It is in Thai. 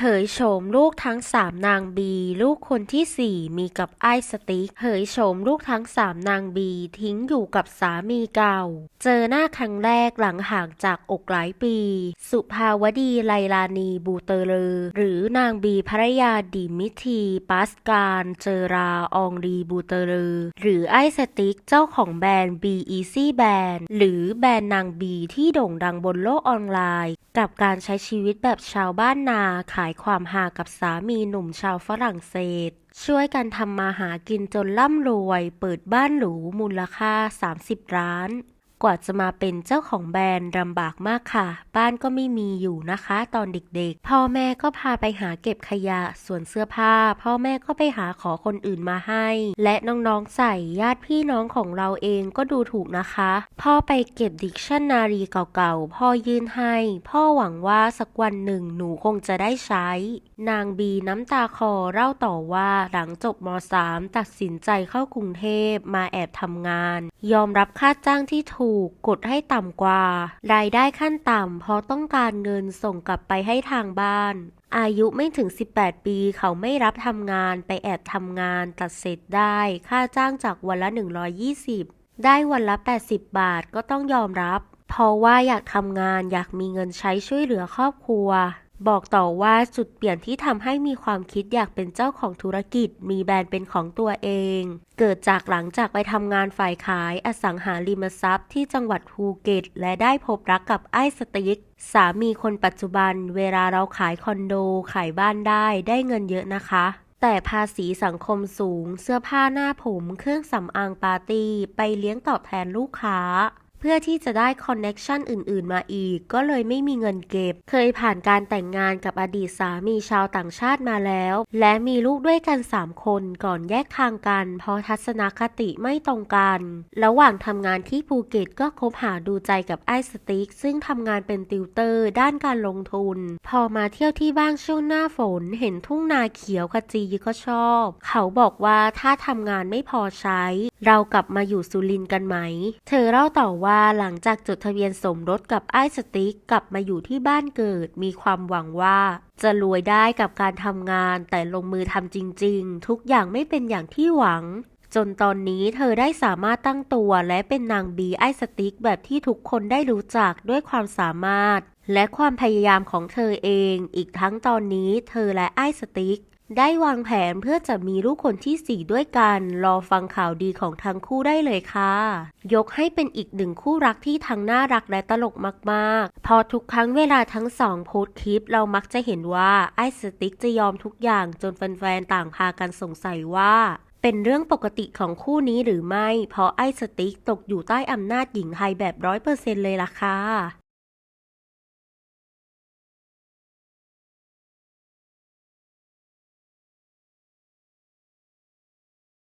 เผยโฉมลูกทั้งสามนางบี ลูกคนที่สี่มีกับไอสติกเผยโฉมลูกทั้งสามนางบีทิ้งอยู่กับสามีเก่า เจอหน้าครั้งแรกหลังห่างจากอกหลายปี สุภาวดีไลลานีบูเตอร์เลอหรือนางบีภรรยาดิมิทีปัสการเจอราอองรีบูเตอร์เลอหรือไอสติกเจ้าของแบรนด์ B Easy Band หรือแบรนด์นางบีที่โด่งดังบนโลกออนไลน์ กับการใช้ชีวิตแบบชาวบ้านนาขายายความหากับสามีหนุ่มชาวฝรั่งเศส ช่วยกันทำมาหากินจนร่ำรวย เปิดบ้านหรูมูลค่า 30 ล้าน กว่าจะมาเป็นเจ้าของแบรนด์ลำบากมากค่ะ บ้านก็ไม่มีอยู่นะคะ ตอนเด็กๆ พ่อแม่ก็พาไปหาเก็บขยะ ส่วนเสื้อผ้า พ่อแม่ก็ไปหาขอคนอื่นมาให้ และน้องๆใส่ญาติพี่น้องของเราเองก็ดูถูกนะคะ พ่อไปเก็บดิกชันนารีเก่าๆ พ่อยื่นให้ พ่อหวังว่าสักวันหนึ่งหนูคงจะได้ใช้ นางบีน้ำตาคอเล่าต่อว่าหลังจบม .3 ตัดสินใจเข้ากรุงเทพมาแอบทำงานยอมรับค่าจ้างที่ถูกกดให้ต่ำกว่า รายได้ขั้นต่ำเพราะต้องการเงินส่งกลับไปให้ทางบ้าน อายุไม่ถึง 18 ปีเขาไม่รับทำงานไปแอบทำงานตัดเสร็จได้ ค่าจ้างจากวันละ 120 ได้วันละ 80 บาทก็ต้องยอมรับ เพราะว่าอยากทำงานอยากมีเงินใช้ช่วยเหลือครอบครัว บอกต่อว่าจุดเปลี่ยนที่ทำให้มีความคิดอยากเป็นเจ้าของธุรกิจ มีแบรนด์เป็นของตัวเอง เกิดจากหลังจากไปทำงานฝ่ายขายอสังหาริมทรัพย์ที่จังหวัดภูเก็ต และได้พบรักกับไอ้สติ๊กสามีคนปัจจุบัน เวลาเราขายคอนโด ขายบ้านได้ได้เงินเยอะนะคะ แต่ภาษีสังคมสูง เสื้อผ้าหน้าผม เครื่องสำอางปาร์ตี้ ไปเลี้ยงตอบแทนลูกค้า เพื่อที่จะได้คอนเน็กชันอื่น ๆ มาอีก ก็เลยไม่มีเงินเก็บ เคยผ่านการแต่งงานกับอดีตสามีชาวต่างชาติมาแล้ว และมีลูกด้วยกัน 3 คนก่อนแยกทางกัน เพราะทัศนคติไม่ตรงกัน ระหว่างทำงานที่ภูเก็ตก็คบหาดูใจกับไอสติกซึ่งทำงานเป็นติวเตอร์ด้านการลงทุน พอมาเที่ยวที่บ้านช่วงหน้าฝน เห็นทุ่งนาเขียวขจีก็ชอบ เขาบอกว่าถ้าทำงานไม่พอใช้ เรากลับมาอยู่สุรินทร์กันไหม เธอเล่าต่อว่าาหลังจากจดทะเบียนสมรสกับไอ้สติ๊กกลับมาอยู่ที่บ้านเกิด มีความหวังว่า จะรวยได้กับการทำงาน แต่ลงมือทำจริง ๆ ทุกอย่างไม่เป็นอย่างที่หวัง จนตอนนี้เธอได้สามารถตั้งตัวและเป็นนางบีไอสติ๊กแบบที่ทุกคนได้รู้จักด้วยความสามารถ และความพยายามของเธอเอง อีกทั้งตอนนี้เธอและไอสติ๊ก ได้วางแผนเพื่อจะมีลูกคนที่สี่ด้วยกัน รอฟังข่าวดีของทั้งคู่ได้เลยค่ะ ยกให้เป็นอีกหนึ่งคู่รักที่ทั้งน่ารักและตลกมากๆ พอทุกครั้งเวลาทั้งสองโพสคลิป เรามักจะเห็นว่าไอ้สติ๊กจะยอมทุกอย่างจนแฟนๆต่างพากันสงสัยว่าเป็นเรื่องปกติของคู่นี้หรือไม่ เพราะไอ้สติ๊กตกอยู่ใต้อำนาจหญิงไทยแบบร้อยเปอร์เซ็นต์เลยล่ะค่ะ